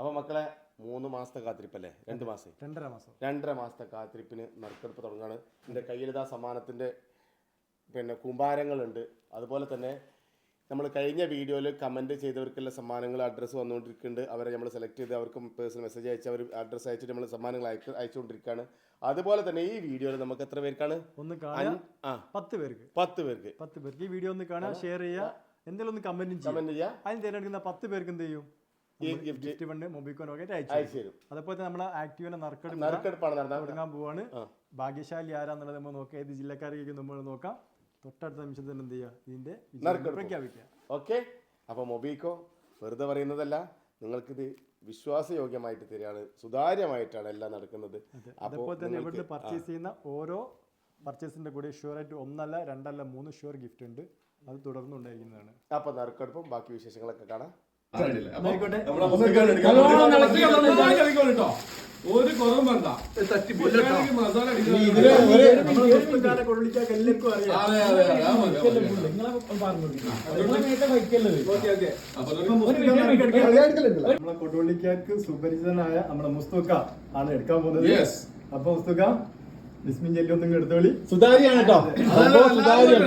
അപ്പോൾ മക്കളെ മൂന്ന് മാസത്തെ കാത്തിരിപ്പല്ലേ? രണ്ട് മാസം? രണ്ടര മാസം. രണ്ടര മാസത്തെ കാത്തിരിപ്പിന് നറുക്കെടുപ്പ് തുടങ്ങുകയാണ് എന്റെ കയ്യിലിതാ സമ്മാനത്തിന്റെ പിന്നെ കുമ്പാരങ്ങളുണ്ട്. അതുപോലെ തന്നെ നമ്മൾ കഴിഞ്ഞ വീഡിയോയിൽ കമന്റ് ചെയ്തവർക്കുള്ള സമ്മാനങ്ങൾ അഡ്രസ്സ് വന്നുകൊണ്ടിരിക്കുന്നുണ്ട്. അവരെ നമ്മൾ സെലക്ട് ചെയ്ത് അവർക്ക് പേഴ്സണൽ മെസ്സേജ് അയച്ച് അവർ അഡ്രസ്സ് അയച്ചിട്ട് നമ്മൾ സമ്മാനങ്ങൾ അയക്ക് അയച്ചുകൊണ്ടിരിക്കുകയാണ് അതുപോലെ തന്നെ ഈ വീഡിയോയിൽ നമുക്ക് എത്ര പേർക്കാണ്? ഒന്ന് പത്ത് പേർക്ക്. പത്ത് പേർക്ക്. പത്ത് പേർക്ക്. ഈ വീഡിയോ ഒന്ന് കാണാൻ ഷെയർ ചെയ്യുക എന്തെങ്കിലും ഒന്ന് കമന്റ് ചെയ്യുക. അതിന് തിരഞ്ഞെടുക്കുന്ന പത്ത് പേർക്ക് എന്ത് ചെയ്യും? ഗിഫ്റ്റ് ഫണ്ട് മൊബൈൽ ഒക്കെ അയച്ചു തരും. അതുപോലെ തന്നെ നമ്മളെ ആക്റ്റീവിനെ നറുക്കെടുപ്പ് തുടങ്ങാൻ പോവാണ്. ഭാഗ്യശാലി ആരാന്നുള്ളത് നമ്മൾ നോക്കാം. ഏത് ജില്ലക്കാരേക്ക് നമ്മൾ നോക്കാം. തൊട്ടടുത്ത നിമിഷം തന്നെ എന്ത് ചെയ്യുക? ഇതിന്റെ. പ്രഖ്യാപിക്കുക. ഓക്കെ. അപ്പോൾ മൊബിക്കോ വെറുതെ പറയുന്നതല്ല. നിങ്ങൾക്കിത് വിശ്വാസയോഗ്യമായിട്ട് തരികയാണ്. സുതാര്യമായിട്ടാണ് എല്ലാം നടക്കുന്നത്. അപ്പോൾ തന്നെ ഇവിടുന്ന് പർച്ചേസ് ചെയ്യുന്ന ഓരോ പർച്ചേസിന്റെ കൂടെ ഷുവർ ആയിട്ട് ഒന്നല്ല രണ്ടല്ല മൂന്ന് ഷുവർ ഗിഫ്റ്റ് ഉണ്ട്. അത് തുടർന്നുണ്ടായിരിക്കുന്നതാണ്. അപ്പൊ അപ്പോൾ നറുക്കെടുപ്പും ബാക്കി വിശേഷങ്ങളൊക്കെ കാണാം. ഒരു കുറവും വേണ്ട നമ്മളെ കൊടുവള്ളിക്കാർക്ക് സുപരിചിതനായ നമ്മുടെ മുസ്തുക്ക ആണ് എടുക്കാൻ പോകുന്നത്. അപ്പൊ മുസ്തുക്ക ബിസ്മിൻ ജെല്ലി ഒന്നും എടുത്തോളി സുതാര്യാണ് കേട്ടോ സുതാര്യാണ്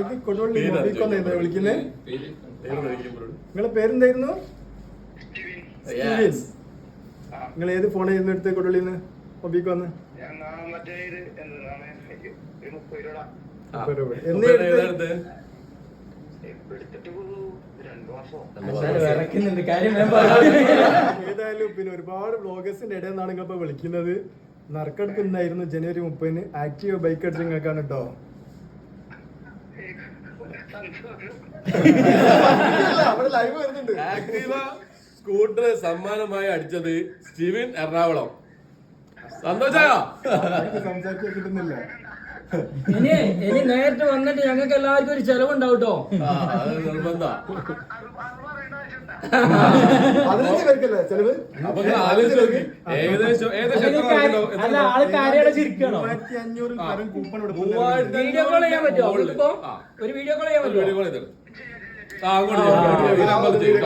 ഇത് കൊടുവള്ളി മൊബിക്കൊന്ന്. നിങ്ങളെ പേരെന്തായിരുന്നു? നിങ്ങൾ ഏത് ഫോണായിരുന്നു എടുത്ത് കൊടുവള്ളിന്ന്? പറ. ഏതായാലും പിന്നെ ഒരുപാട് ബ്ലോഗേഴ്സിന്റെ ഇടയിൽ നിന്നാണ് നിങ്ങൾ ഇപ്പൊ വിളിക്കുന്നത്. നറുക്കെടുപ്പ് ഇന്നായിരുന്നു ജനുവരി മുപ്പതിന്. ആക്റ്റീവ് ബൈക്ക് അടിച്ച് നിങ്ങൾക്കാണ് കേട്ടോ അവിടെ ലൈവ് വരുന്നുണ്ട്. സ്കൂട്ടർ സമ്മാനമായി അടിച്ചത് സ്റ്റീവിൻ എറണാകുളം. സന്തോഷായോ? സംസാരിക്കാൻ കിട്ടുന്നില്ല ഇനി ഇനി നേരിട്ട് വന്നിട്ട് ഞങ്ങൾക്ക് എല്ലാവർക്കും ഒരു ചെലവുണ്ടാവും കേട്ടോ വീഡിയോ കോൾ ചെയ്യാൻ പറ്റുമോ. ഒരു വീഡിയോ കോൾ ചെയ്യാൻ പറ്റുമോ? വീഡിയോ കോൾ ചെയ്തോ. ആ, അങ്ങോട്ട് ചെയ്യ്, അങ്ങോട്ട് ചെയ്യ്. ഈ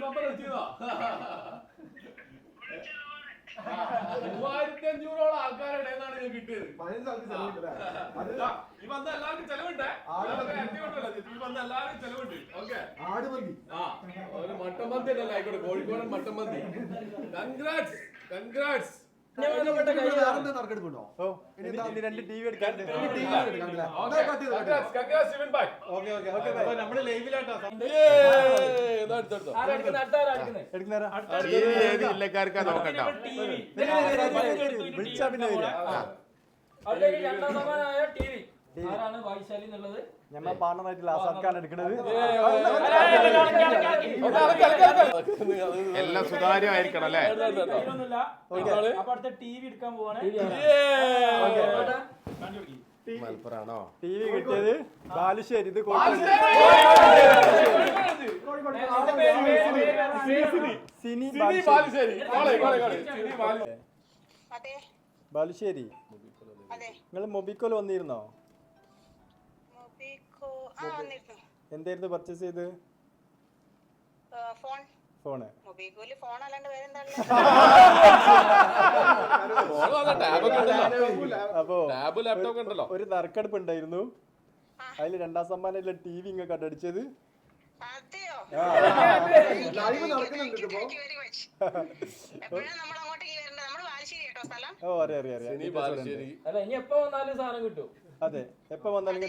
നമ്പറിൽ ചെയ്യ്. മൂവായിരത്തി അഞ്ഞൂറോളം ആൾക്കാരുടെ എന്നാണ് ഈ വന്ന എല്ലാവർക്കും ചെലവുണ്ട്. ഈ വന്ന എല്ലാവർക്കും ചെലവുണ്ട്. ഓക്കെ. ആ ഒരു മട്ടൻ മന്തി അല്ലല്ലോ ആയിക്കോട്ടെ കോഴിക്കോടൻ മട്ടൻ മന്തി. കൺഗ്രാറ്റ്സ് കൺഗ്രാറ്റ്സ് നമ്മൾ ലൈവിലാട്ടോ. നോക്കട്ടോ? വിളിച്ചാ പിന്നെ വരിക അവിടെ ഈ രണ്ടാം സമ്മാനമായ ടി വി ആരാണ് ഭാഗ്യശാലി എന്നുള്ളത് ഞമ്മ പാർട്ണറായിട്ട് ലാസാക്കാണ് എടുക്കുന്നത് എല്ലാം സുതാര്യമായിരിക്കണം അല്ലേ ഇതിലൊന്നുമില്ല. അപ്പൊ അടുത്ത ടി വി എടുക്കാൻ പോവാണ് മലപ്പുറാണോ ടി വി കിട്ടിയത് ബാലുശ്ശേരി ഇത്. സിനി ബാലുശ്ശേരി ബാലുശ്ശേരി നിങ്ങൾ മൊബിക്കോയിൽ വന്നിരുന്നോ? എന്തായിരുന്നു പർച്ചേസ് ചെയ്ത്? ഫോൺ. ഫോണ്. മൊബിക്കോൽ ഫോൺ അല്ലാണ്ട് വേറെ എന്താ ടാബൊക്കെ ഉണ്ടല്ലോ. അപ്പോ ടാബ് ലാപ്ടോപ്പ് ഉണ്ടല്ലോ. ഒരു നറുക്കെടുപ്പ് ഉണ്ടായിരുന്നു അതിൽ രണ്ടാം സമ്മാനമായിട്ടുള്ള ടി വി ഇങ്ങനെ കണ്ടടിച്ചത്. അതെയോ? ഓ അറിയാം അറിയാം അറിയാം. സിനി ബാലുശ്ശേരി. അല്ല ഇനി എപ്പോ വന്നാലും സാധനം കിട്ടും. അതെ എപ്പോ വന്നാലും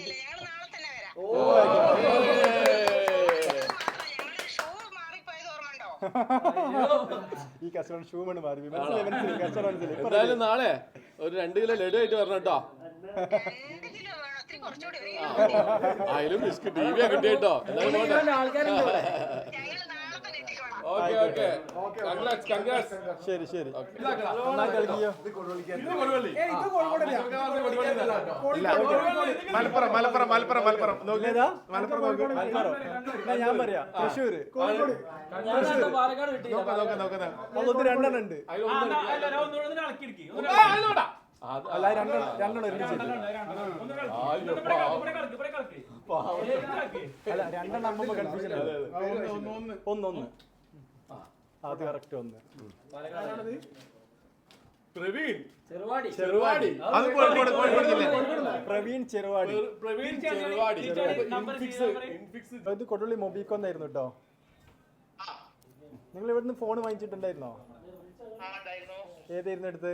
ഓർമ്മണ്ടോ ഈ കസ്റ്റമർ ഷൂ ആണ് മാറി. എന്തായാലും നാളെ ഒരു രണ്ട് കിലോ ലഡു ആയിട്ട് വരണം കേട്ടോ. അതിലും ബിസ്ക്കറ്റ് ടി വി കിട്ടി കേട്ടോ. എന്തായാലും കൊടുവള്ളി. ശരി മലപ്പുറം മലപ്പുറം മലപ്പുറം മലപ്പുറം. നോക്കിയതാ മലപ്പുറം നോക്കി ഞാൻ പറയാ. തൃശ്ശൂര്. രണ്ടെണ്ണം. ഉണ്ട് അല്ല രണ്ടെണ്ണം രണ്ടെണ്ണം ഒരുമിച്ച് അല്ല രണ്ടെണ്ണം അമ്മ കളിപ്പിച്ചില്ല ഒന്നൊന്ന് അത് കറക്റ്റ് വന്ന്. പ്രവീൺ. ചെറുവാടി. ചെറുവാടി. അത് കോഴിക്കോട് കോഴിക്കോട് ജില്ല പ്രവീൺ ചെറുവാടി. പ്രവീൺ ചെറുവാടി. ഇൻഫിക്സ് ഇൻഫിക്സ് ഇത് കൊടുള്ളി മൊബിക്കോന്നായിരുന്നു കേട്ടോ നിങ്ങൾ ഇവിടുന്ന് ഫോൺ വാങ്ങിച്ചിട്ടുണ്ടായിരുന്നോ? ഏതായിരുന്നു എടുത്ത്?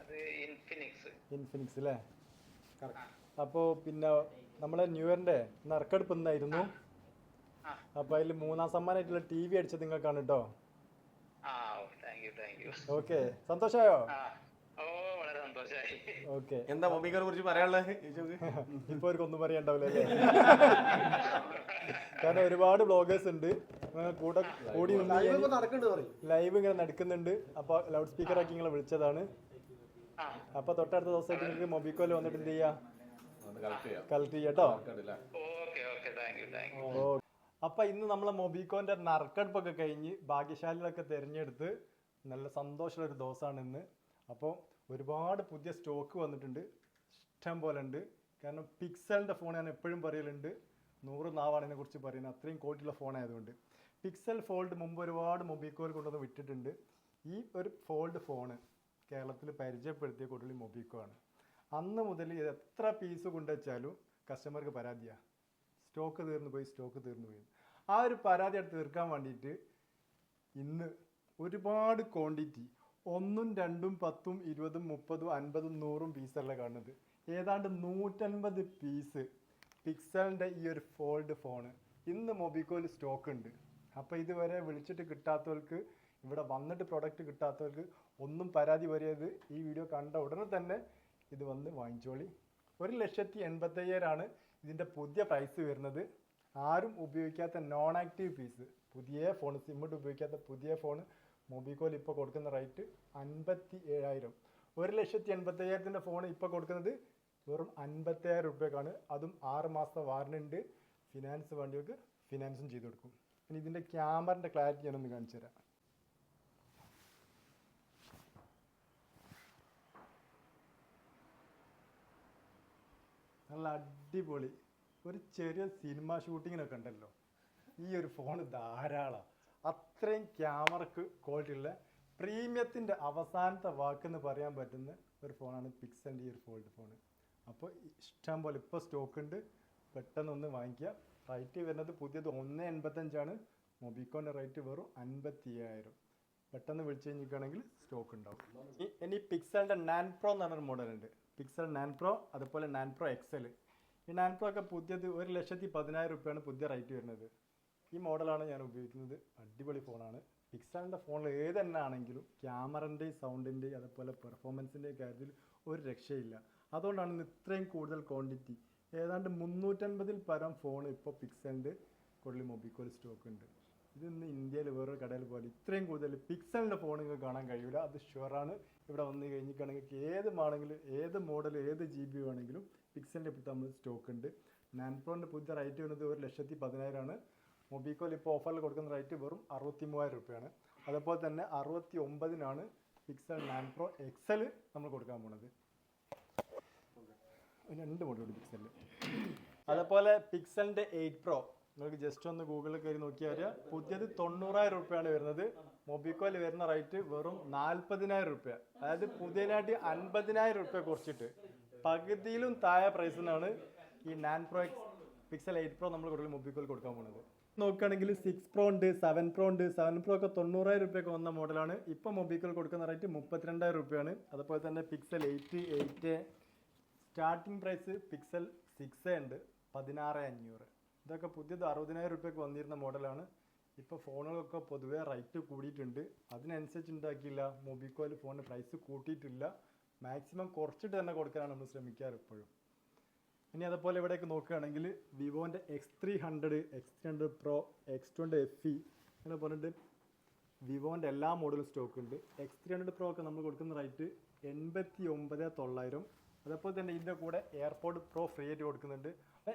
അത് ഇൻഫിനിക്സ് ഇൻഫിനിക്സ് അല്ലേ അപ്പോ പിന്നെ നമ്മളെ ന്യൂ ഇയറിന്റെ നറുക്കെടുപ്പ് ഇന്നായിരുന്നു അപ്പോൾ അതിൽ മൂന്നാം സമ്മാനായിട്ടുള്ള ടി വി അടിച്ചത് നിങ്ങൾക്കാണ് കേട്ടോ ഓക്കെ സന്തോഷമായോ ഓക്കെ എന്താ മമ്മിക്കാരെ കുറിച്ച് പറയാനുള്ളത്? ഇപ്പൊ അവർക്കൊന്നും പറയണ്ടാവില്ല കാരണം ഒരുപാട് ബ്ലോഗേഴ്സ് ഉണ്ട്. കൂടെ കൂടി ലൈവ് ഇങ്ങനെ നടക്കുന്നുണ്ട്. അപ്പൊ ലൗഡ് സ്പീക്കർ ആക്കി നിങ്ങളെ വിളിച്ചതാണ്. അപ്പൊ അപ്പോൾ തൊട്ടടുത്ത ദിവസമായിട്ട് നിങ്ങൾക്ക് മൊബിക്കോൽ വന്നിട്ട് എന്ത് ചെയ്യാം? കളക്ട് ചെയ്യാം. കളക്ട് ചെയ്യാം കേട്ടോ ഓക്കെ അപ്പൊ ഇന്ന് നമ്മളെ മൊബിക്കോന്റെ നറുക്കെടുപ്പൊക്കെ കഴിഞ്ഞ് ഭാഗ്യശാലികളൊക്കെ തിരഞ്ഞെടുത്ത് നല്ല സന്തോഷമുള്ള ഒരു ദിവസമാണ് ഇന്ന്. അപ്പോൾ ഒരുപാട് പുതിയ സ്റ്റോക്ക് വന്നിട്ടുണ്ട്. ഇഷ്ടം പോലെ ഉണ്ട്. കാരണം പിക്സലിന്റെ ഫോൺ ഞാൻ എപ്പോഴും പറയലുണ്ട്. നൂറ് നാവാണ് ഇതിനെ കുറിച്ച് പറയുന്നത്. അത്രയും ക്വാളിറ്റിയുള്ള ഫോൺ ആയതുകൊണ്ട്. പിക്സൽ ഫോൾഡ് മുമ്പ് ഒരുപാട് മൊബിക്കോയിൽ കൊണ്ടുവന്ന് വിട്ടിട്ടുണ്ട്. ഈ ഒരു ഫോൾഡ് ഫോണ് കേരളത്തിൽ പരിചയപ്പെടുത്തിയ കൂടുതൽ മൊബിക്കോ ആണ്. അന്ന് മുതൽ ഇത് എത്ര പീസ് കൊണ്ടുവച്ചാലും കസ്റ്റമർക്ക് പരാതിയാണ് സ്റ്റോക്ക് തീർന്നു പോയി സ്റ്റോക്ക് തീർന്നു പോയി. ആ ഒരു പരാതി എടുത്ത് തീർക്കാൻ വേണ്ടിയിട്ട് ഇന്ന് ഒരുപാട് ക്വാണ്ടിറ്റി ഒന്നും രണ്ടും പത്തും ഇരുപതും മുപ്പതും അൻപതും നൂറും പീസല്ല കാണുന്നത്? ഏതാണ്ട് നൂറ്റൻപത് പീസ് പിക്സലിന്റെ ഈ ഒരു ഫോൾഡ് ഫോണ് ഇന്ന് മൊബിക്കോയിൽ സ്റ്റോക്ക് ഉണ്ട്. അപ്പോൾ ഇതുവരെ വിളിച്ചിട്ട് കിട്ടാത്തവർക്ക് ഇവിടെ വന്നിട്ട് പ്രൊഡക്റ്റ് കിട്ടാത്തവർക്ക് ഒന്നും പരാതി വരിയത് ഈ വീഡിയോ കണ്ട ഉടനെ തന്നെ ഇത് വന്ന് വാങ്ങിച്ചോളി. ഒരു ലക്ഷത്തി എൺപത്തയ്യായിരമാണ് ഇതിന്റെ പുതിയ പ്രൈസ് വരുന്നത്. ആരും ഉപയോഗിക്കാത്ത നോൺ ആക്റ്റീവ് പീസ് പുതിയ ഫോൺ സിമ്മിട്ട് ഉപയോഗിക്കാത്ത പുതിയ ഫോൺ മൊബിക്കോൽ ഇപ്പോൾ കൊടുക്കുന്ന റേറ്റ് അൻപത്തി ഏഴായിരം ഒരു ലക്ഷത്തി എൺപത്തയ്യായിരത്തിന്റെ ഫോൺ ഇപ്പോൾ കൊടുക്കുന്നത് വെറും അൻപത്തയ്യായിരം രൂപയ്ക്കാണ് അതും ആറ് മാസത്തെ വാറണ്ടി ഉണ്ട്. ഫിനാൻസ് വണ്ടികൾക്ക് ഫിനാൻസും ചെയ്തു കൊടുക്കും. ഇനി ഇതിന്റെ ക്യാമറന്റെ ക്ലാരിറ്റി ഞാനൊന്ന് കാണിച്ചു തരാം. നല്ല അടിപൊളി. ഒരു ചെറിയ സിനിമ ഷൂട്ടിങ്ങിനൊക്കെ ഉണ്ടല്ലോ. ഈ ഒരു ഫോൺ ധാരാളം. അത്രയും ക്യാമറക്ക് ക്വാളിറ്റി ഉള്ള പ്രീമിയത്തിന്റെ അവസാനത്തെ വാക്കെന്ന് പറയാൻ പറ്റുന്ന ഒരു ഫോണാണ് പിക്സലിന്റെ ഈ ഒരു ഫോൾഡ് ഫോൺ അപ്പോൾ ഇഷ്ടം പോലെ ഇപ്പോൾ സ്റ്റോക്ക് ഉണ്ട്. പെട്ടെന്ന് ഒന്ന് വാങ്ങിക്കുക റേറ്റ് വരുന്നത് പുതിയത് ഒന്ന് എൺപത്തഞ്ചാണ്. മൊബിക്കോന്റെ റേറ്റ് വെറും അൻപത്തി അയ്യായിരം പെട്ടെന്ന് വിളിച്ചു കഴിഞ്ഞിരിക്കുകയാണെങ്കിൽ സ്റ്റോക്ക് ഉണ്ടാവും. ഇനി പിക്സലിന്റെ നാൻ പ്രോ എന്ന് പറഞ്ഞൊരു മോഡലുണ്ട് പിക്സൽ നാൻ പ്രോ അതുപോലെ നാൻ പ്രോ എക്സൽ പ്രോ ഒക്കെ പുതിയത് ഒരു ലക്ഷത്തി പതിനായിരം റുപ്യാണ് പുതിയ റേറ്റ് വരുന്നത്. ഈ മോഡലാണ് ഞാൻ ഉപയോഗിക്കുന്നത്. അടിപൊളി ഫോണാണ്. പിക്സലിന്റെ ഫോണിൽ ഏത് തന്നെ ആണെങ്കിലും ക്യാമറന്റെയും സൗണ്ടിന്റെയും അതുപോലെ പെർഫോമൻസിന്റെയും കാര്യത്തിൽ ഒരു രക്ഷയില്ല. അതുകൊണ്ടാണ് ഇന്ന് ഇത്രയും കൂടുതൽ ക്വാണ്ടിറ്റി ഏതാണ്ട് മുന്നൂറ്റൻപതിൽ പരം ഫോൺ ഇപ്പോൾ പിക്സലിന്റെ കൂടുതൽ മൊബിക്കോൾ സ്റ്റോക്ക് ഉണ്ട് ഇതിന്ന് ഇന്ത്യയിൽ വേറൊരു കടയിൽ പോലെ ഇത്രയും കൂടുതൽ പിക്സലിന്റെ ഫോൺ നിങ്ങൾക്ക് കാണാൻ കഴിയില്ല അത് ഷുവറാണ് ഇവിടെ വന്ന് കഴിഞ്ഞിട്ടാണെങ്കിൽ ഏത് ആണെങ്കിലും ഏത് മോഡൽ ഏത് ജി ബി വേണമെങ്കിലും പിക്സലിന്റെ ഇപ്പോഴത്തെ നമ്മൾ സ്റ്റോക്ക് ഉണ്ട് നാൻപ്രോന്റെ പുതിയ റേറ്റ് വരുന്നത് ഒരു ലക്ഷത്തി പതിനായിരമാണ് മൊബിക്കോൽ ഇപ്പോൾ ഓഫറിൽ കൊടുക്കുന്ന റേറ്റ് വെറും അറുപത്തി മൂവായിരം രൂപയാണ്. അതുപോലെ തന്നെ അറുപത്തി ഒമ്പതിനാണ് പിക്സൽ നാൻ പ്രോ എക്സൽ നമ്മൾ കൊടുക്കാൻ പോണത്. രണ്ട് മോഡലുണ്ട് പിക്സലിൽ അതുപോലെ പിക്സലിന്റെ എയ്റ്റ് പ്രോ നിങ്ങൾക്ക് ജസ്റ്റ് ഒന്ന് ഗൂഗിളിൽ കയറി നോക്കിയാൽ പുതിയത് തൊണ്ണൂറായിരം രൂപയാണ് വരുന്നത്. മൊബിക്കോയിൽ വരുന്ന റേറ്റ് വെറും നാൽപ്പതിനായിരം റുപ്യ അതായത് പുതിയതിനായിട്ട് അൻപതിനായിരം രൂപ കുറച്ചിട്ട്. പകുതിയിലും താഴെ പ്രൈസിനാണ് ഈ nine pro X Pixel eight pro നമ്മൾ കൂടുതൽ മൊബിക്കോയിൽ കൊടുക്കാൻ പോകുന്നത് നോക്കുകയാണെങ്കിൽ സിക്സ് പ്രോ ഉണ്ട് സെവൻ പ്രോ ഉണ്ട് സെവൻ പ്രോ ഒക്കെ തൊണ്ണൂറായിരം രൂപയൊക്കെ വന്ന മോഡലാണ് ഇപ്പോൾ മൊബിക്കോയിൽ കൊടുക്കുന്ന റേറ്റ് മുപ്പത്തിരണ്ടായിരം രൂപയാണ്. അതുപോലെ തന്നെ Pixel eight eight starting price Pixel six ഉണ്ട് പതിനാറ് അഞ്ഞൂറ്. ഇതൊക്കെ പുതിയത് അറുപതിനായിരം രൂപയൊക്കെ വന്നിരുന്ന മോഡലാണ് ഇപ്പോൾ ഫോണുകളൊക്കെ പൊതുവേ റേറ്റ് കൂടിയിട്ടുണ്ട്. അതിനനുസരിച്ച് ഉണ്ടാക്കിയില്ല. മൊബിക്കോയിൽ ഫോണിന് പ്രൈസ് കൂട്ടിയിട്ടില്ല. മാക്സിമം കുറച്ചിട്ട് തന്നെ കൊടുക്കാനാണ് നമ്മൾ ശ്രമിക്കാറ് എപ്പോഴും. ഇനി അതുപോലെ ഇവിടെയൊക്കെ നോക്കുകയാണെങ്കിൽ വിവോന്റെ X three hundred X three hundred pro X twenty F E അങ്ങനെ പറഞ്ഞിട്ട് വിവോന്റെ എല്ലാ മോഡലും സ്റ്റോക്ക് ഉണ്ട് എക്സ് ത്രീ ഹൺഡ്രഡ് പ്രോ ഒക്കെ നമ്മൾ കൊടുക്കുന്ന റേറ്റ് എൺപത്തി ഒമ്പത് തൊള്ളായിരം. അതേപോലെ തന്നെ ഇതിന്റെ കൂടെ എയർപോർട്ട് പ്രോ ഫ്രീ ആയിട്ട് കൊടുക്കുന്നുണ്ട്.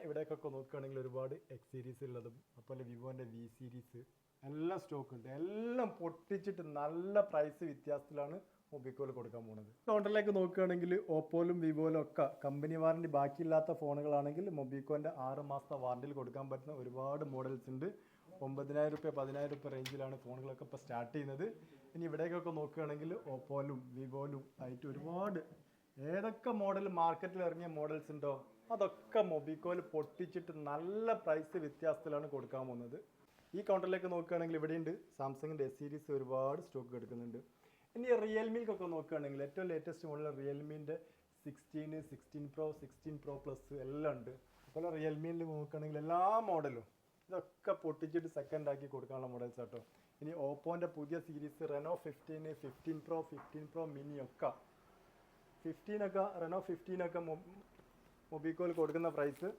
ഇവിടെയൊക്കെ നോക്കുകയാണെങ്കിൽ ഒരുപാട് എക്സ് സീരീസ് ഉള്ളതും അതുപോലെ വിവോന്റെ വി സീരീസ് എല്ലാം സ്റ്റോക്ക് ഉണ്ട് എല്ലാം പൊട്ടിച്ചിട്ട് നല്ല പ്രൈസ് വ്യത്യാസത്തിലാണ് മൊബിക്കോയിൽ കൊടുക്കാൻ പോകുന്നത് കൗണ്ടറിലേക്ക് നോക്കുകയാണെങ്കിൽ ഓപ്പോയിലും വിവോയിലും ഒക്കെ കമ്പനി വാറണ്ടി ബാക്കിയില്ലാത്ത ഫോണുകളാണെങ്കിൽ മൊബിക്കോന്റെ ആറ് മാസത്തെ വാറണ്ടിയിൽ കൊടുക്കാൻ പറ്റുന്ന ഒരുപാട് മോഡൽസ് ഉണ്ട്. ഒമ്പതിനായിരം റുപ്യ പതിനായിരം റുപ്യ റേഞ്ചിലാണ് ഫോണുകളൊക്കെ ഇപ്പോൾ സ്റ്റാർട്ട് ചെയ്യുന്നത്. ഇനി ഇവിടേക്കൊക്കെ നോക്കുകയാണെങ്കിൽ ഓപ്പോയിലും വിവോയിലും ആയിട്ട് ഒരുപാട് ഏതൊക്കെ മോഡൽ മാർക്കറ്റിൽ ഇറങ്ങിയ മോഡൽസ് ഉണ്ടോ അതൊക്കെ മൊബിക്കോയിൽ പൊട്ടിച്ചിട്ട് നല്ല പ്രൈസ് വ്യത്യാസത്തിലാണ് കൊടുക്കാൻ പോകുന്നത്. ഈ കൗണ്ടറിലേക്ക് നോക്കുകയാണെങ്കിൽ ഇവിടെയുണ്ട്. സാംസങ്ങിന്റെ എസ് സീരീസ് ഒരുപാട് സ്റ്റോക്ക് എടുക്കുന്നുണ്ട്. ഇനി റിയൽമിക്കൊക്കെ നോക്കുകയാണെങ്കിൽ ഏറ്റവും latest model റിയൽമീന്റെ sixteen sixteen pro sixteen pro plus എല്ലാം ഉണ്ട്. അതുപോലെ റിയൽമിയിൽ നോക്കുകയാണെങ്കിൽ എല്ലാ മോഡലും ഇതൊക്കെ പൊട്ടിച്ചിട്ട് സെക്കൻഡ് ആക്കി കൊടുക്കാനുള്ള മോഡൽസ് കേട്ടോ ഇനി ഓപ്പോന്റെ പുതിയ series Reno fifteen fifteen pro fifteen pro mini ഒക്കെ. ഫിഫ്റ്റീനൊക്കെ റെനോ ഫിഫ്റ്റീനൊക്കെ മൊബിക്കോൽ കൊടുക്കുന്ന പ്രൈസ്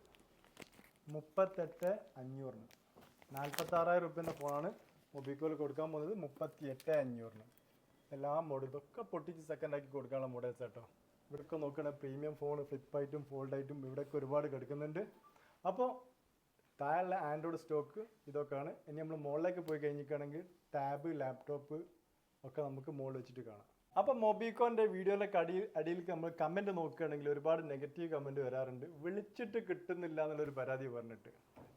മുപ്പത്തെട്ട് അഞ്ഞൂറിന്. നാൽപ്പത്താറായിരം റുപ്യന്റെ ഫോണാണ് മൊബിക്കോൽ കൊടുക്കാൻ പോകുന്നത് മുപ്പത്തി എട്ട് അഞ്ഞൂറിന്. എല്ലാ ഇതൊക്കെ പൊട്ടിച്ച് സെക്കൻഡ് ആക്കി കൊടുക്കാനുള്ള മോഡൽസ് കേട്ടോ ഇവിടെയൊക്കെ നോക്കണ പ്രീമിയം ഫോൺ ഫ്ലിപ്പായിട്ടും ഫോൾഡായിട്ടും ഇവിടെയൊക്കെ ഒരുപാട് കിടക്കുന്നുണ്ട്. അപ്പോൾ താഴെയുള്ള ആൻഡ്രോയിഡ് സ്റ്റോക്ക് ഇതൊക്കെയാണ്. ഇനി നമ്മൾ മുകളിലേക്ക് പോയി കഴിഞ്ഞിട്ടാണെങ്കിൽ ടാബ് ലാപ്ടോപ്പ് ഒക്കെ നമുക്ക് മുകളിൽ വെച്ചിട്ട് കാണാം. അപ്പോൾ മൊബിക്കോന്റെ വീഡിയോയിലൊക്കെ അടിയിൽ അടിയിലേക്ക് നമ്മൾ കമന്റ് നോക്കുകയാണെങ്കിൽ ഒരുപാട് നെഗറ്റീവ് കമന്റ് വരാറുണ്ട്. വിളിച്ചിട്ട് കിട്ടുന്നില്ല എന്നുള്ളൊരു പരാതി പറഞ്ഞിട്ട്.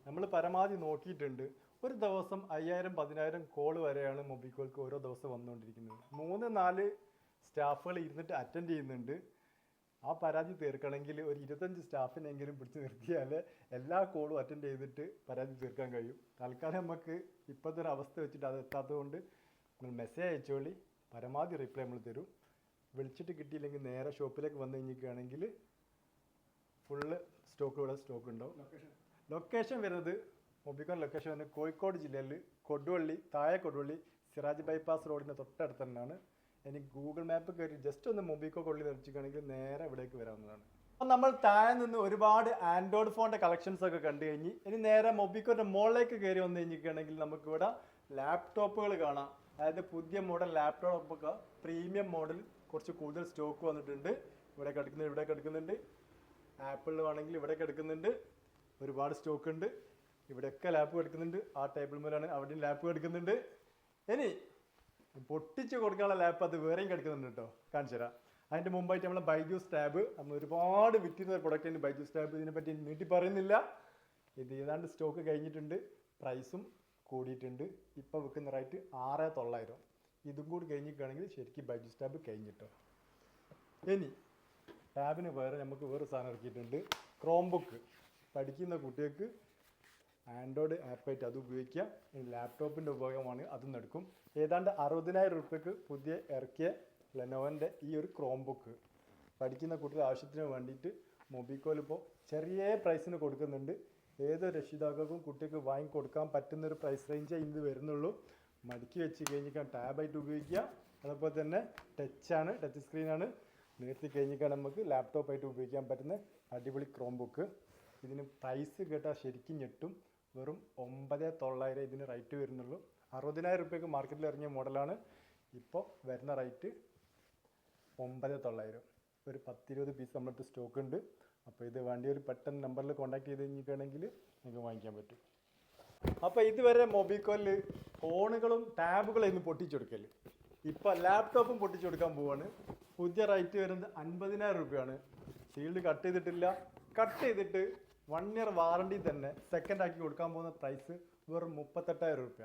നമ്മൾ പരമാവധി നോക്കിയിട്ടുണ്ട്. ഒരു ദിവസം അയ്യായിരം പതിനായിരം കോൾ വരെയാണ് മൊബിക്കോൾക്ക് ഓരോ ദിവസം വന്നുകൊണ്ടിരിക്കുന്നത്. മൂന്ന് നാല് സ്റ്റാഫുകൾ ഇരുന്നിട്ട് അറ്റൻഡ് ചെയ്യുന്നുണ്ട്. ആ പരാതി തീർക്കണമെങ്കിൽ ഒരു ഇരുപത്തഞ്ച് സ്റ്റാഫിനെങ്കിലും പിടിച്ച് നിർത്തിയാൽ എല്ലാ കോളും അറ്റൻഡ് ചെയ്തിട്ട് പരാതി തീർക്കാൻ കഴിയും. തൽക്കാലം നമുക്ക് ഇപ്പോഴത്തെ ഒരു അവസ്ഥ വെച്ചിട്ട് അത് എത്താത്തത് കൊണ്ട് നിങ്ങൾ മെസ്സേജ് അയച്ചോളി. പരമാവധി റിപ്ലൈ നമ്മൾ തരും. വിളിച്ചിട്ട് കിട്ടിയില്ലെങ്കിൽ നേരെ ഷോപ്പിലേക്ക് വന്നു കഴിഞ്ഞിരിക്കുകയാണെങ്കിൽ ഫുള്ള് സ്റ്റോക്ക് ഇവിടെ സ്റ്റോക്ക് ഉണ്ടാവും. ലൊക്കേഷൻ വരുന്നത് മൊബിക്കോൺ ലൊക്കേഷൻ വരുന്നത് കോഴിക്കോട് ജില്ലയിൽ കൊടുവള്ളി താഴെ കൊടുവള്ളി സിറാജ് ബൈപ്പാസ് റോഡിന്റെ തൊട്ടടുത്ത് തന്നെയാണ്. ഇനി ഗൂഗിൾ മാപ്പ് കയറി ജസ്റ്റ് ഒന്ന് മൊബിക്കോ കൊള്ളി തെളിച്ചിക്കുകയാണെങ്കിൽ നേരെ ഇവിടേക്ക് വരാവുന്നതാണ്. അപ്പം നമ്മൾ താഴെ നിന്ന് ഒരുപാട് ആൻഡ്രോയിഡ് ഫോണിന്റെ കളക്ഷൻസ് ഒക്കെ കണ്ടു കഴിഞ്ഞ് ഇനി നേരെ മൊബിക്കോന്റെ മുകളിലേക്ക് കയറി വന്നു കഴിഞ്ഞിരിക്കുകയാണെങ്കിൽ നമുക്കിവിടെ ലാപ്ടോപ്പുകൾ കാണാം. അതായത് പുതിയ മോഡൽ ലാപ്ടോപ്പ് ഒക്കെ പ്രീമിയം മോഡൽ കുറച്ച് കൂടുതൽ സ്റ്റോക്ക് വന്നിട്ടുണ്ട്. ഇവിടെ കിടക്കുന്നുണ്ട് ഇവിടെ കിടക്കുന്നുണ്ട് ആപ്പിളിൽ വേണമെങ്കിൽ ഇവിടെ കിടക്കുന്നുണ്ട് ഒരുപാട് സ്റ്റോക്ക് ഉണ്ട്. ഇവിടെയൊക്കെ ലാപ്പ് കിടക്കുന്നുണ്ട് ആ ടേബിൾ മേലാണ് അവിടെയും ലാപ്പ് കിടക്കുന്നുണ്ട് ഇനി പൊട്ടിച്ച് കൊടുക്കാനുള്ള ലാപ്പ് അത് വേറെയും കിടക്കുന്നുണ്ട് കേട്ടോ. കാണിച്ചു തരാം. അതിന്റെ മുമ്പായിട്ട് നമ്മൾ ബൈജൂസ് ടാബ് നമ്മൾ ഒരുപാട് വിറ്റിരുന്ന ഒരു പ്രൊഡക്റ്റ് ഉണ്ട് ബൈജൂസ് ടാബ് ഇതിനെപ്പറ്റി നീട്ടി പറയുന്നില്ല. ഇത് ഏതാണ്ട് സ്റ്റോക്ക് കഴിഞ്ഞിട്ടുണ്ട്. പ്രൈസും കൂടിയിട്ടുണ്ട്. ഇപ്പോൾ വിൽക്കുന്ന റേറ്റ് ആറ് തൊള്ളായിരം. ഇതും കൂടി കഴിഞ്ഞിട്ടാണെങ്കിൽ ശരിക്കും ബൈജൂസ് ടാബ് കഴിഞ്ഞിട്ടോ. ഇനി ടാബിന് വേറെ നമുക്ക് വേറെ സാധനം ഇറക്കിയിട്ടുണ്ട്. ക്രോം ബുക്ക് പഠിക്കുന്ന കുട്ടികൾക്ക് ആൻഡ്രോയിഡ് ആപ്പായിട്ട് അത് ഉപയോഗിക്കാം. ഇനി ലാപ്ടോപ്പിന്റെ ഉപയോഗമാണ് അതും നടക്കും ഏതാണ്ട് അറുപതിനായിരം റുപ്യക്ക് പുതിയ ഇറക്കിയ ലെനോവന്റെ ഈ ഒരു ക്രോം ബുക്ക് പഠിക്കുന്ന കുട്ടികളുടെ ആവശ്യത്തിന് വേണ്ടിയിട്ട് മൊബിക്കോൽ ഇപ്പോൾ ചെറിയ പ്രൈസിന് കൊടുക്കുന്നുണ്ട്. ഏത് രക്ഷിതാക്കൾക്കും കുട്ടിക്ക് വാങ്ങി കൊടുക്കാൻ പറ്റുന്ന ഒരു പ്രൈസ് റേഞ്ചേ ഇത് വരുന്നുള്ളൂ. മടക്കി വെച്ച് കഴിഞ്ഞിക്കാൻ ടാബായിട്ട് ഉപയോഗിക്കുക. അതേപോലെ തന്നെ ടച്ചാണ് ടച്ച് സ്ക്രീനാണ് നിർത്തി കഴിഞ്ഞിക്കാൻ നമുക്ക് ലാപ്ടോപ്പായിട്ട് ഉപയോഗിക്കാൻ പറ്റുന്ന അടിപൊളി ക്രോം ബുക്ക് ഇതിന് പ്രൈസ് കേട്ടാൽ ശരിക്കും ഞെട്ടും. വെറും ഒമ്പത് തൊള്ളായിരം ഇതിന് റേറ്റ് വരുന്നുള്ളൂ. അറുപതിനായിരം റുപ്യക്ക് മാർക്കറ്റിൽ ഇറങ്ങിയ മോഡലാണ് ഇപ്പോൾ വരുന്ന റേറ്റ് ഒമ്പത് തൊള്ളായിരം. ഒരു പത്തിരുപത് പീസ് നമ്മളടുത്ത് സ്റ്റോക്ക് ഉണ്ട്. അപ്പോൾ ഇത് വേണ്ടി ഒരു പെട്ടെന്ന് നമ്പറിൽ കോൺടാക്ട് ചെയ്ത് കഴിഞ്ഞിട്ടാണെങ്കിൽ നിങ്ങൾക്ക് വാങ്ങിക്കാൻ പറ്റും. അപ്പോൾ ഇതുവരെ മൊബിക്കോയിൽ ഫോണുകളും ടാബുകളും ഇന്ന് പൊട്ടിച്ചു കൊടുക്കൽ. ഇപ്പോൾ ലാപ്ടോപ്പും പൊട്ടിച്ചു കൊടുക്കാൻ പോവാണ്. പുതിയ റേറ്റ് വരുന്നത് അൻപതിനായിരം രൂപയാണ്. ഷീൽഡ് കട്ട് ചെയ്തിട്ടില്ല. കട്ട് ചെയ്തിട്ട് വൺ ഇയർ വാറണ്ടി തന്നെ സെക്കൻഡ് ആക്കി കൊടുക്കാൻ പോകുന്ന പ്രൈസ് വെറും മുപ്പത്തെട്ടായിരം രൂപ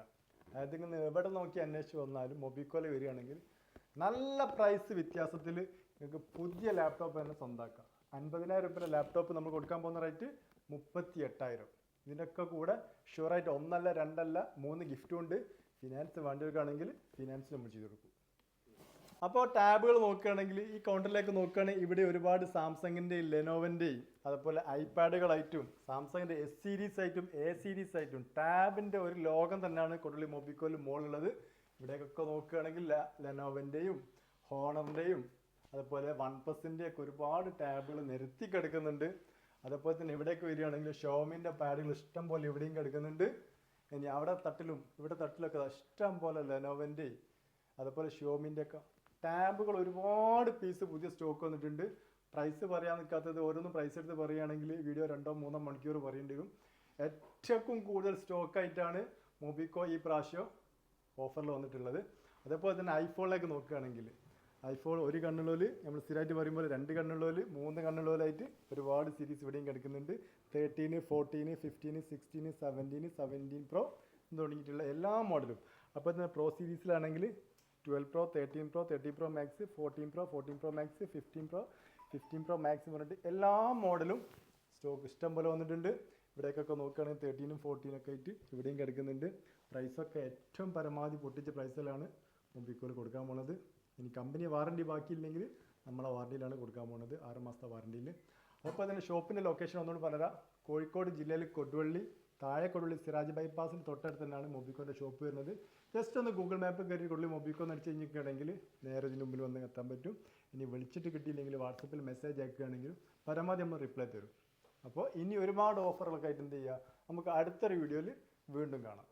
അതായത് നിങ്ങൾ എവിടെ നോക്കി അന്വേഷിച്ച് വന്നാലും മൊബിക്കോൽ വരികയാണെങ്കിൽ നല്ല പ്രൈസ് വ്യത്യാസത്തിൽ നിങ്ങൾക്ക് പുതിയ ലാപ്ടോപ്പ് തന്നെ സ്വന്തമാക്കാം അൻപതിനായിരം രൂപയുടെ ലാപ്ടോപ്പ് നമ്മൾ കൊടുക്കാൻ പോകുന്ന റേറ്റ് മുപ്പത്തി എട്ടായിരം ഇതിന്റെയൊക്കെ കൂടെ ഷുവറായിട്ട് ഒന്നല്ല രണ്ടല്ല മൂന്ന് ഗിഫ്റ്റും ഉണ്ട്. ഫിനാൻസ് വേണ്ടിയവർക്കാണെങ്കിൽ ഫിനാൻസ് നമ്മൾ ചെയ്ത് കൊടുക്കും. അപ്പോൾ ടാബുകൾ നോക്കുകയാണെങ്കിൽ ഈ കൗണ്ടറിലേക്ക് നോക്കുകയാണെങ്കിൽ ഇവിടെ ഒരുപാട് സാംസങ്ങിന്റെയും ലെനോവന്റെയും അതുപോലെ ഐപാഡുകളായിട്ടും സാംസങ്ങിന്റെ എസ് സീരീസ് ആയിട്ടും എ സീരീസ് ആയിട്ടും ടാബിന്റെ ഒരു ലോകം തന്നെയാണ് കൊടുള്ളി മൊബിക്കോയിൽ മോളുള്ളത് ഇവിടേക്കൊക്കെ നോക്കുകയാണെങ്കിൽ ലെനോവന്റെയും ഹോണറിന്റെയും അതുപോലെ വൺ പ്ലസിന്റെ ഒക്കെ ഒരുപാട് ടാബുകൾ നിരത്തി കിടക്കുന്നുണ്ട്. അതുപോലെ തന്നെ ഇവിടേക്ക് വരികയാണെങ്കിൽ ഷോമിന്റെ പാഡുകൾ ഇഷ്ടം പോലെ ഇവിടെയും കിടക്കുന്നുണ്ട്. ഇനി അവിടെ തട്ടിലും ഇവിടെ തട്ടിലൊക്കെ ഇഷ്ടം പോലെ ലെനോവന്റെ അതുപോലെ ഷോമിന്റെ ഒക്കെ ടാബുകൾ ഒരുപാട് പീസ് പുതിയ സ്റ്റോക്ക് വന്നിട്ടുണ്ട്. പ്രൈസ് പറയാൻ നിൽക്കാത്തത് ഓരോന്നും പ്രൈസ് എടുത്ത് പറയുകയാണെങ്കിൽ വീഡിയോ രണ്ടോ മൂന്നോ മണിക്കൂർ പറയേണ്ടി വരും. ഏറ്റവും കൂടുതൽ സ്റ്റോക്കായിട്ടാണ് മൊബിക്കോ ഈ പ്രാവശ്യം ഓഫറിൽ വന്നിട്ടുള്ളത്. അതേപോലെ തന്നെ ഐഫോണിലേക്ക് നോക്കുകയാണെങ്കിൽ ഐഫോൺ ഒരു കണ്ണുള്ളോൽ നമ്മൾ സ്ഥിരമായിട്ട് പറയുമ്പോൾ രണ്ട് കണ്ണുള്ളോൽ മൂന്ന് കണ്ണുള്ളോലായിട്ട് ഒരുപാട് സീരീസ് ഇവിടെയും കിടക്കുന്നുണ്ട്. Thirteen fourteen fifteen sixteen seventeen seventeen pro തുടങ്ങിയിട്ടുള്ള എല്ലാ മോഡലും അപ്പോൾ തന്നെ pro സീരീസിലാണെങ്കിൽ twelve pro thirteen pro thirty pro max fourteen pro fourteen pro max fifteen pro fifteen pro max പറഞ്ഞിട്ട് എല്ലാ മോഡലും സ്റ്റോക്ക് ഇഷ്ടം പോലെ വന്നിട്ടുണ്ട്. ഇവിടേക്കൊക്കെ നോക്കുകയാണെങ്കിൽ തേർട്ടീനും ഫോർട്ടീനും ഒക്കെ ആയിട്ട് ഇവിടെയും കിടക്കുന്നുണ്ട്. പ്രൈസൊക്കെ ഏറ്റവും പരമാവധി പൊട്ടിച്ച പ്രൈസിലാണ് മൊബിക്കോയിൽ കൊടുക്കാൻ പോണത്. ഇനി കമ്പനി വാറണ്ടി ബാക്കിയില്ലെങ്കിൽ നമ്മളെ വാറണ്ടിയിലാണ് കൊടുക്കാൻ പോകുന്നത് ആറ് മാസത്തെ വാറണ്ടിയിൽ അപ്പോൾ അതിന് ഷോപ്പിന്റെ ലൊക്കേഷൻ ഒന്നുകൂടി പറയാം കോഴിക്കോട് ജില്ലയിൽ കൊടുവള്ളി താഴെ കൊടുവള്ളി സിറാജ് ബൈപ്പാസിന് തൊട്ടടുത്ത് തന്നെയാണ് മൊബിക്കോന്റെ ഷോപ്പ് വരുന്നത്. ജസ്റ്റ് ഒന്ന് ഗൂഗിൾ മാപ്പ് കയറി കൊടുവള്ളി മൊബിക്കോ എന്ന് അടിച്ച് കഴിഞ്ഞിട്ടുണ്ടെങ്കിൽ നേരെ ഇതിന് മുമ്പിൽ വന്ന് എത്താൻ പറ്റും. ഇനി വിളിച്ചിട്ട് കിട്ടിയില്ലെങ്കിൽ വാട്സപ്പിൽ മെസ്സേജ് അയക്കുകയാണെങ്കിൽ പരമാവധി നമ്മൾ റിപ്ലൈ തരും. അപ്പോൾ ഇനി ഒരുപാട് ഓഫറുകളൊക്കെ ആയിട്ട് എന്ത് ചെയ്യുക? നമുക്ക് അടുത്തൊരു വീഡിയോയിൽ വീണ്ടും കാണാം.